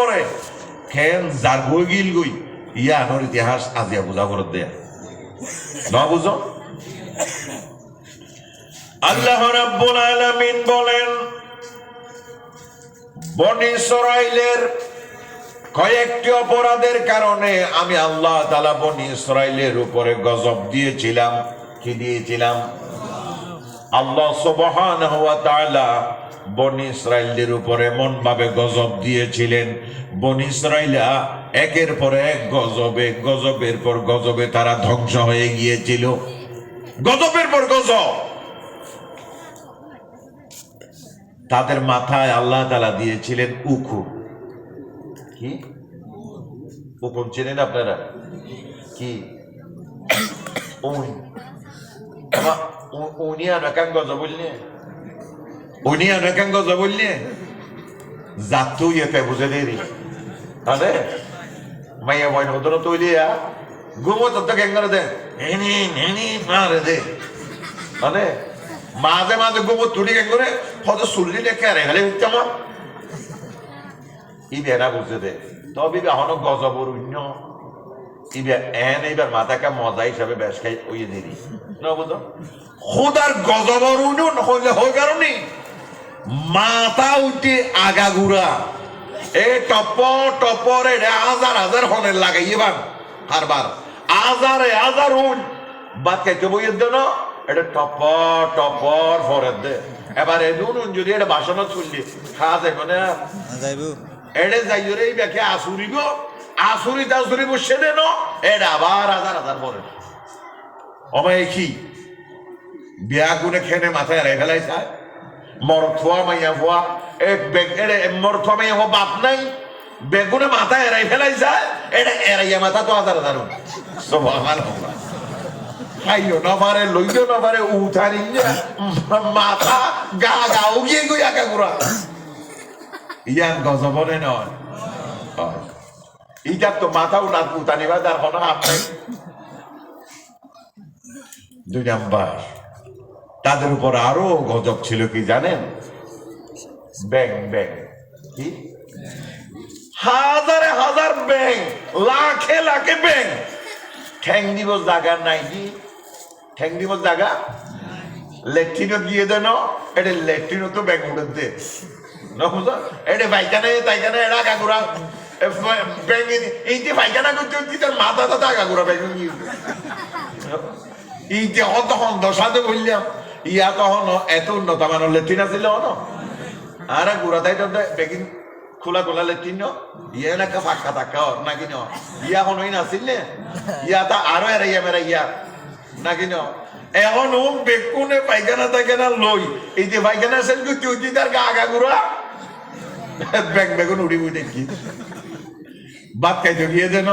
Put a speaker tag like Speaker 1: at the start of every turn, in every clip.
Speaker 1: পরে খেন যার গই গিল গই ইয়া ইতিহাস আজিয়া বুঝা করে দেয়া। ন বুঝো আল্লাহ রাব্বুল আলামিন বলেন, বনি ইসরাইলের কয়েকটি অপরাধের কারণে আমি আল্লাহ তাআলা বনি ইসরাইলের উপরে গজব দিয়েছিলাম। কি দিয়েছিলাম? আল্লাহ সুবহানাহু ওয়া তাআলা বনি ইসরাইলদের উপরে মন ভাবে গজব দিয়েছিলেন। বনি ইসরাইলা একের পর এক গজবে, গজবের পর গজবে তারা ধ্বংস হয়ে গিয়েছিল। গজবের পর গজব। তাদের মাথায় আল্লাহ তালা দিয়েছিলেন উখু কি? উকুন চেনেন আপনারা? কি? উন আমা- উ- উনি আনাকান গজা বললে উনি আনাকান গজা বললে জাতু ইয়েতে বুঝে দেরি আরে মাইয়া বয়ন হতো তৈলিয়া ঘুমো তত্ত্ব কেঙ্গারে দে। এনি নেনি মারে দে। মানে মাঝে মাঝে তুলি কেন করে হয়তো চুল্লি লেখে আর এখানে হচ্ছে আমার ই বেড়া বুঝে দে। তবে এখনও গজবর অন্য ইবে এন এইবার মাথাকে মজা হিসাবে বেশ খাই ওই দেরি না। বুঝো খোদার গজবর উন্নয়ন হইলে হয় কারণে মাথা উঠে আগা গুড়া এ টপ টপর রে হাজার হাজার হনের লাগাই এবার হারবার। হাজারে হাজার উন বাদ খাইতে বইয়ের দেন এটা টপর টপর ফরের দে। এবার এদুন উন যদি এটা বাসনত চললি খাওয়া যাবে না।
Speaker 2: যাইব।
Speaker 1: এড়ে যাইরে এই ব্যাখ্যা আসুরিব আসুরি তাসুরি বসে দেন এটা আবার হাজার হাজার পরে অমায় কি? বিয়া গুনে খেনে মাথায় রে ফেলাই চায় মরথুয়া মাইয়া ফুয়া এক এড়ে মরথুয়া মাইয়া হো বাপ নাই। বেগুনে মাথায় এরাই ফেলাই যায়। এটা এরাইয়া মাথা তো হাজার সুবহানাল্লাহ। খাইও না পারে, লইও না পারে উঠারি মাথা, গা গা উগিয়ে গই একা গুড়া ইয়ান গজবনে নয়। ইটার তো মাথা উঠাত উঠানিবা তার কোনো দুই নাম্বার। তাদের উপর আরও গজব ছিল কি জানেন? ব্যাং ব্যাং। কি? হাজারে হাজার ব্যাং, লাখে লাখে ব্যাং। ঠ্যাং দিব জায়গা নাই কি? ঠ্যাং দিব জায়গা লেট্রিনও গিয়ে দেন এটা লেট্রিনও তো ব্যাং উঠে দে। নবুঝো এটা পায়খানা তাইখানা এরা কাকুরা ব্যাং এই পায়খানা করতে হচ্ছে, তার মাথা তো কাকুরা ব্যাং এই যে তখন দশাতে বললাম ইয়া তখন এত উন্নত মানের লেট্রিন আছিল ন? আরে গুড়া তাই বেগিন খোলা খোলা লেট্রিন ন? ইয়ে না ফাঁকা থাকা নাকি ন? ইয়া ওই নাছিল নে? ইয়া তা আরও এরা ইয়া মেরা ইয়া, নাকি ন? এখন ও বেকুনে পায়খানা টাইখানা লই, এই যে পায়খানা সেল করতে হচ্ছে তার গা আগা গুড়া। ব্যাগ বেগুন উড়ি উড়ি দেখি। ভাত খাইতে গিয়ে দেন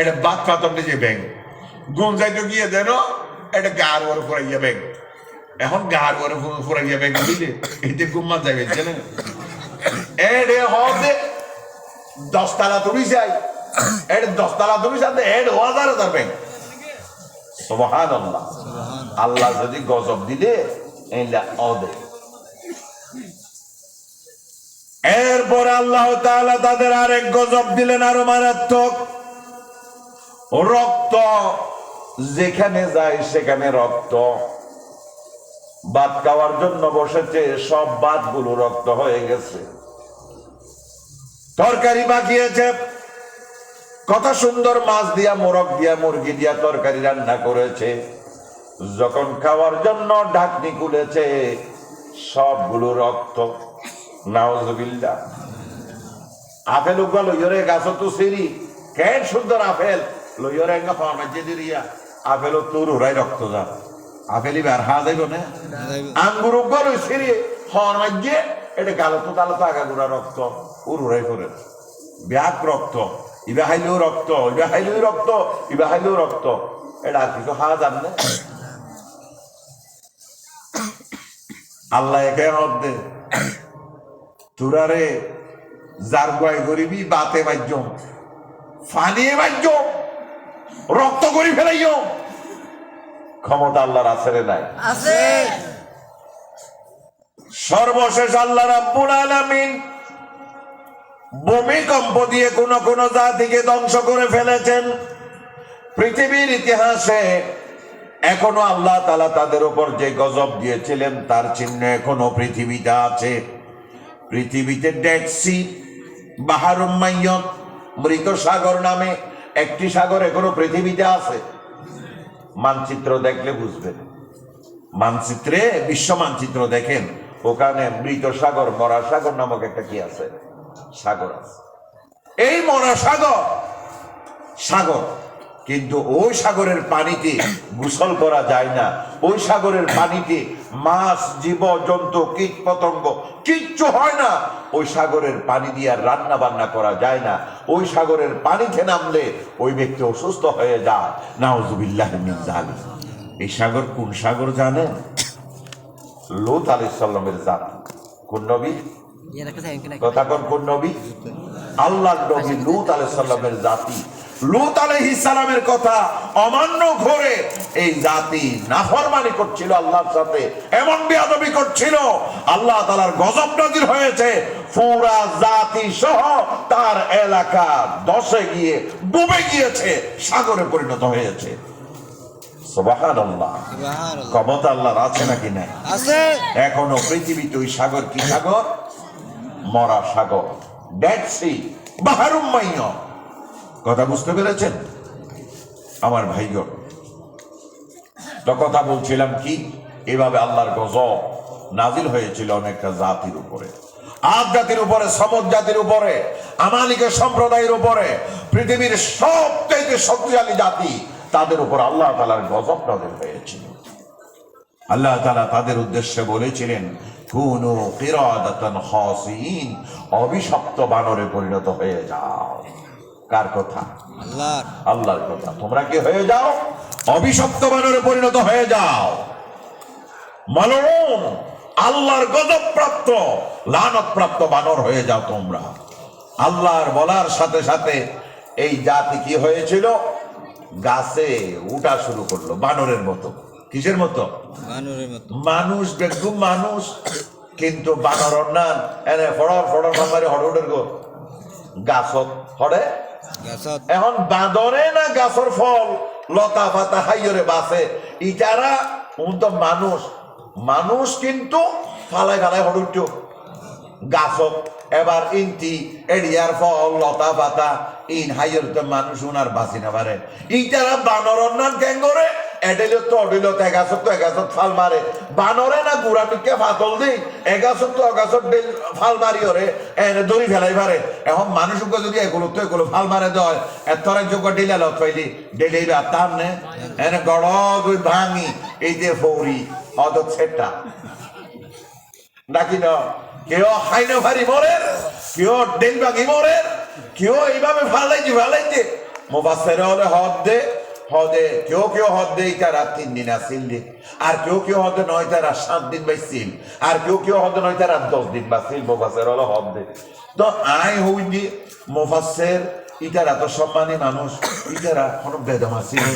Speaker 1: এটা ভাত পাতন যে ব্যাগ গুম যাইতে গিয়ে দেন এটা গার ওর ফুরাইয়া ব্যাগ এখন গার ওর ফুরাইয়া ব্যাগ বুঝলে এতে গুম্মা যাবে না? এডে হবে দশতলা তুমি যাই এড দশতলা তুমি যাতে এড হাজার হাজার ব্যাগ। সুবহান আল্লাহ আল্লাহ যদি গজব দিলে এইলা অদে এরপরে আল্লাহ তাআলা তাদের আরেক গজব দিলেন আরও মারাত্মক। রক্ত যেখানে যায় সেখানে রক্ত। ভাত খাওয়ার জন্য বসেছে, সব ভাতগুলো রক্ত হয়ে গেছে। তরকারি বাকিয়েছে কত সুন্দর মাছ দিয়া, মোরগ দিয়া, মুরগি দিয়া তরকারি রান্না করেছে। যখন খাওয়ার জন্য ঢাকনি খুলেছে, সবগুলো রক্ত। নাওজবিল্লা আপেল উগা লইয়রে গাছ তো সিরি কেন সুন্দর আপেল? লইয়রে পাওয়ার মাঝে দিরিয়া। আপেল তোর উড়াই রক্ত যা আপেলই বের হা যাইব না? আঙ্গুর লই সিরি হওয়ার মাঝে এটা গালো তো তালো তো আগা গুড়া রক্ত উর উড়াই করে ব্যাক রক্ত, ইবা হাইলেও রক্ত, ইবা হাইলেও রক্ত, ইবা হাইলেও রক্ত। এটা আর কিছু হা যান না? আল্লাহ একে হদ্দে তুরারে যার গয় করিবি বাতে বাজ্য ফানিয়ে বাজ্য রক্ত করি ফেলাইও। ক্ষমতা আল্লাহর আছে রে নাই।
Speaker 2: আছে।
Speaker 1: সর্বশেষ আল্লাহ রাব্বুল আলামিন ভূমিকম্প দিয়ে কোন কোন জাতিকে ধ্বংস করে ফেলেছেন। পৃথিবীর ইতিহাসে এখনও আল্লাহ তালা তাদের উপর যে গজব দিয়েছিলেন তার চিহ্ন এখনও পৃথিবীতে আছে। পৃথিবীতে ডেড সি বাহারুম্মাইয়ন মৃত সাগর নামে একটি সাগর এখনও পৃথিবীতে আছে। মানচিত্র দেখলে বুঝবেন। মানচিত্রে, বিশ্ব মানচিত্র দেখেন, ওখানে মৃত সাগর, মরা সাগর নামক একটা কি আছে? সাগর আছে। এই মরা সাগর সাগর। কিন্তু ওই সাগরের পানিতে গোসল করা যায় না। ওই সাগরের পানিতে মাছ জীব জন্তু কীট পতঙ্গ কিচ্ছু হয় না। ওই সাগরের পানি দিয়ে আর রান্না বান্না করা যায় না। ওই সাগরের পানিতে নামলে ওই ব্যক্তি অসুস্থ হয়ে যায়। নাউজুবিল্লাহ জালিম। এই সাগর কোন সাগর জানেন? লুত আলাইহিস সালামের জাতি। কোন নবী? কথা কোন কোন নবী? আল্লাহ নবী লুত আলাইহিস সালামের জাতি। লুত আলাইহিস সালামের কথা অমান্য করে এই জাতি নাফরমানি করছিল আল্লাহর সাথে এমন বেয়াদবি করছিল। আল্লাহ তাআলার গজব নাজির হয়েছে। পুরা জাতি সহ তার এলাকা দশে গিয়ে ডুবে গিয়েছে সাগরে পরিণত হয়েছে. ক্ষমতা আল্লাহর আছে নাকি নাই? এখনও পৃথিবীতে ওই সাগর কি সাগর? মরা সাগর। ডেড সি বাহারুম্মাইয় কথা বুঝতে পেরেছেন? আমার ভাইগণ তো কথা বলছিলাম কি? এভাবে আল্লাহর গজব নাজিল হয়েছিল অনেকটা জাতির উপরে। আদ জাতির উপরে, সমদ জাতির উপরে, আমালিকের সম্প্রদায়ের উপরে, পৃথিবীর সবচেয়ে শক্তিশালী জাতি, তাদের উপর আল্লাহ তালার গজব নাজিল হয়েছিল। আল্লাহ তালা তাদের উদ্দেশ্যে বলেছিলেন, কুনু কিরাদাতান খাসিন অভিশপ্ত বানরে পরিণত হয়ে যাও। কার কথা. আল্লাহর। কথা। তোমরা কি হয়ে যাও? অভিশপ্ত বানরে পরিণত হয়ে যাও। মালুন আল্লাহর গজব প্রাপ্ত লানত প্রাপ্ত বানর হয়ে যাও তোমরা। আল্লাহর বলার সাথে সাথে এই জাতি কি হয়েছিল? গাছে উঠা শুরু করল বানরের মতো। কিসের মতো. মানুষ দেখব মানুষ। কিন্তু বানর না এনে ফড়র ফড়র নাম্বারে হড়ুডের গো। গাছত হড়ে. এখন বাঁদরে না গাছর ফল? লতা পাতা হাইয়রে বাসে ইটারা তো মানুষ। মানুষ কিন্তু ফালাই ফালাই হড়ুট গাছক এবার ইনতি এড়িয়ার ফল, লতা পাতা, ইন হাইয়র তো মানুষ উনার বাঁচি না পারে ইটারা বানর গ্যাং করে এডেলে তো অডিল তো এগাছত এগাছত ফাল মারে বানরে না গুড়া টিকে ফাতল দিই এগাছত তো এগাছত ডেল ফাল মারি ওরে এনে দড়ি ফেলাই পারে এখন মানুষকে যদি এগুলো তো এগুলো ফাল মারে দেয় এতরে যোগ্য ডিলে লত পাইলি ডেলে তার নে? এনে গড় ভাঙি, এই যে ফৌরি অত সেটা নাকি না কেউ হাইনে ভারি মরে কেউ ডেল ভাঙি মরে কেউ এইভাবে ফালাইছে ফালাইছে? মোবাসের হলে হদ দে। হদে, কেউ কেউ হদ দে তারা তিন দিন আসিল আর কেউ কেউ হদে নয় তারা সাত দিন বাইছিল আর কেউ কেউ হদে নয় তারা দশ দিন বাসিল। মোফাসের হলো হদ দে। তো আই হই দি মোফাসের ইটারা তো সম্মানী মানুষ। ইটারা কোনো বেদম আসিল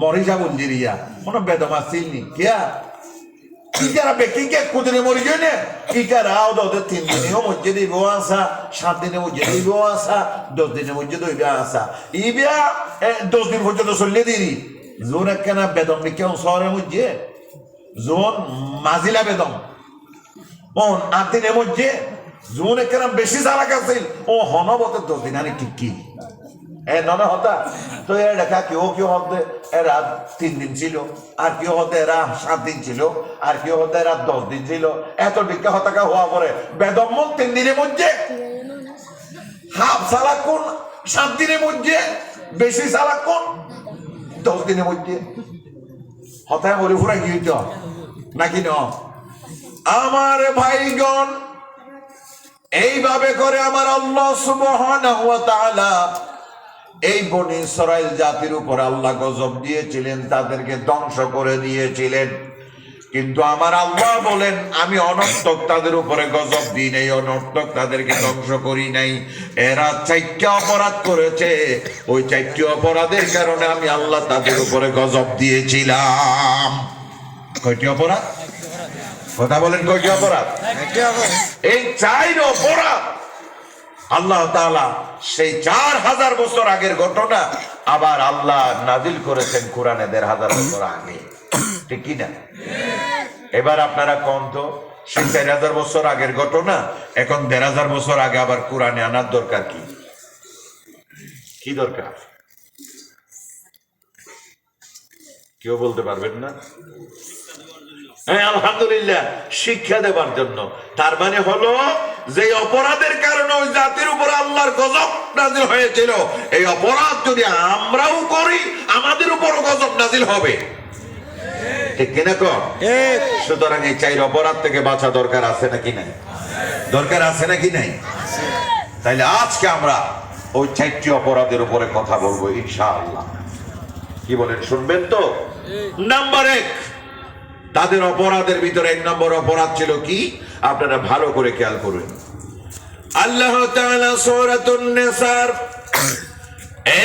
Speaker 1: মরি যাব দিরিয়া কোনো বেদম আসিল নি। কিয়া ইটারা বেকিকে কুদিনে মরি জন্য ইটারা ওদের তিন দিনের মধ্যে দিব আসা সাত দিনের মধ্যে দিব আসা দশ দিনের মধ্যে দইব আসা ইবিয়া এ, দশ দিন পর্যন্ত চললে দিরি জোন একখানা বেদম কেউ শহরের মধ্যে জোন মাজিলা বেদম ও আট দিনের মধ্যে জোন একখানা বেশি চালাক আছিল ও হনবতে দশ দিন আনি কি কি এ ননে হতা তো এ দেখা কেউ কেউ হতে এরা তিন দিন ছিল আর কেউ হতে এরা সাত দিন ছিল আর কেউ হতে এরা দশ দিন ছিল এত ডিক্কা হতাকা হওয়া পরে বেদম্মল তিন দিনের মধ্যে হাফ সালাক কোন সাত দিনের মধ্যে বেশি সালাক কোন দশ দিনের মধ্যে হতায় মরে ফুরা হইত নাকি ন আমার ভাইগণ এইভাবে করে আমার আল্লাহ সুবহানাহু ওয়া তাআলা এই বনি ইসরাইল জাতির উপর আল্লাহ গজব দিয়েছিলেন তাদেরকে ধ্বংস করে দিয়েছিলেন। কিন্তু আমার আল্লাহ বলেন আমি অনর্থক তাদের উপরে গজব দিই নাই অনর্থক তাদেরকে ধ্বংস করি নাই। এরা চারটা অপরাধ করেছে। ওই চারটি অপরাধের কারণে আমি আল্লাহ তাদের উপরে গজব দিয়েছিলাম। কয়টি অপরাধ? কথা বলেন কয়টি অপরাধ? এই চাইর অপরাধ আল্লাহ তাআলা সেই চার হাজার বছর আগের ঘটনা আবার আল্লাহ নাজিল করেছেন কোরআনে দেড় হাজার বছর আগে। ঠিক কি না? এবার আপনারা কোন তো, সেই চার হাজার বছর আগের ঘটনা, এখন দেড় হাজার বছর আগে আবার কোরআনে আনার দরকার কি? কি দরকার? কেউ বলতে পারবেন না? হ্যাঁ আলহামদুলিল্লাহ শিক্ষা দেবার জন্য। তার মানে হলো যে অপরাধের কারণে ওই জাতির উপর আল্লাহর গজব নাজিল হয়েছিল এই অপরাধ যদি আমরাও করি আমাদের উপরও গজব নাজিল হবে। ঠিক কিনা কর সুতরাং এই চাইর অপরাধ থেকে বাঁচা দরকার আছে নাকি নাই? দরকার আছে নাকি নাই? তাইলে আজকে আমরা ওই চারটি অপরাধের উপরে কথা বলব ইনশাআল্লাহ। কি বলেন শুনবেন তো? নাম্বার এক তাদের অপরাধের ভিতরে এক নম্বর অপরাধ ছিল কি আপনারা ভালো করে খেয়াল করুন আল্লাহ তাআলা সূরাতুন নিসার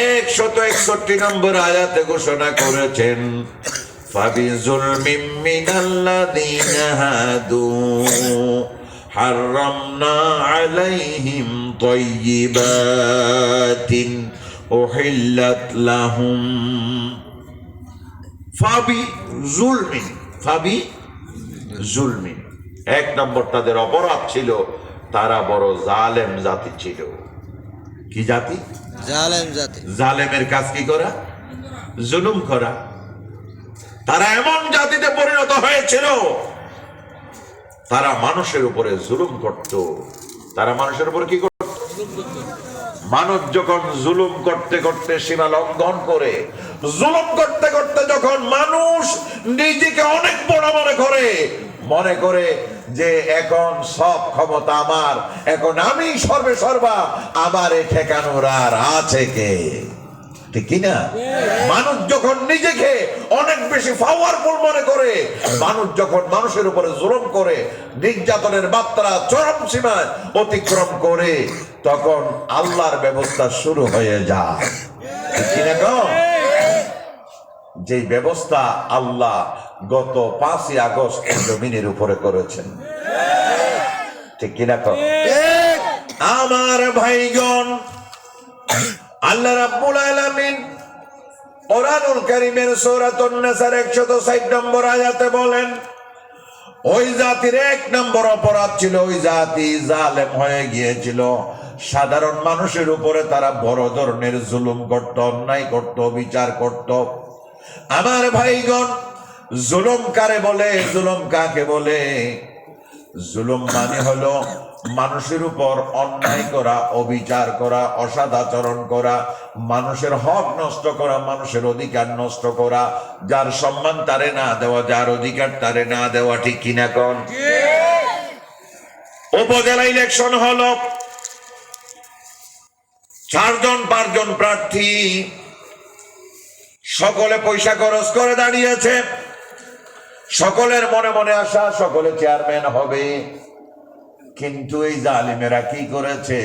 Speaker 1: একশত একষট্টি নম্বর আয়াতে ঘোষণা করেছেন فبظلم من الذين هادوا حرمنا عليهم طيبات أحلت لهم ফাবি জুলমিন ফাবি জুলমিন এক নম্বর তাদের অপরাধ ছিল তারা বড় জালেম জাতি ছিল। কি জাতি?
Speaker 2: জালেম জাতি।
Speaker 1: জালেমের কাজ কি করা? জুলুম করা। তারা এমন জাতিতে পরিণত হয়েছিল তারা মানুষের উপরে জুলুম করত। তারা মানুষের উপর কি করত? মানুষ যখন জুলুম করতে করতে সীমা লঙ্ঘন করে, জুলুম করতে করতে যখন মানুষ নিজেকে অনেক বড় মনে করে মনে করে যে এখন সব ক্ষমতা আমার, এখন আমি সর্বে সর্বা আমার এ ঠেকানোর আর আছে কে? ঠিক কিনা? মানুষ যখন নিজেকে অনেক বেশি পাওয়ারফুল মনে করে মানুষ যখন মানুষের উপরে জুলুম করে নির্যাতনের মাত্রা চরম সীমায় অতিক্রম করে তখন আল্লাহর ব্যবস্থা শুরু হয়ে যায়। ঠিক কিনা? যে ব্যবস্থা আল্লাহ গত পাঁচই আগস্ট জমিনের উপরে করেছেন। ঠিক কিনা আমার ভাইগণ আল্লাহ রাব্বুল আলামিন কোরআনুল কারীমের সূরাতুন নিসার 160 নম্বর আয়াতে বলেন, ওই জাতির এক নম্বর অপরাধ ছিল, ওই জাতি জালেম হয়ে গিয়েছিল। সাধারণ মানুষের উপরে তারা বড় ধরনের জুলুম করত, অন্যায় করত, বিচার করত। আমার ভাইগণ, জুলুম কারে বলে? জুলুম কাকে বলে? জুলুম মানে হলো মানুষের উপর অন্যায় করা অবিচার করা অসদাচরণ করা মানুষের হক নষ্ট করা মানুষের অধিকার নষ্ট করা যার সম্মান তারে না দেওয়া যার অধিকার তারে না দেওয়া ঠিক কিনা কন? উপজেলা ইলেকশন হল চারজন পাঁচজন প্রার্থী সকলে পয়সা খরচ করে দাঁড়িয়েছে সকলের মনে মনে আসা সকলে চেয়ারম্যান হবে। কিন্তু এই জালিমেরা কি করেছে?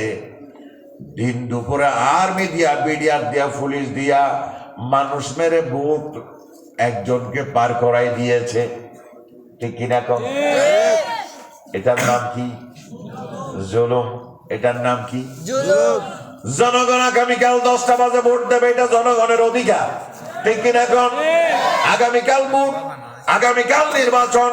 Speaker 1: দিন দুপুরে আর্মি দিয়া বিডিআর দিয়া পুলিশ দিয়া মানুষ মেরে ভোট একজনকে পার করাই দিয়েছে। ঠিক কিনা কম? এটার নাম কি? জুলুম। এটার নাম কি? জনগণ আগামীকাল দশটা বাজে ভোট দেবে এটা জনগণের অধিকার। ঠিক কিনা এখন আগামীকাল ভোট আগামীকাল নির্বাচন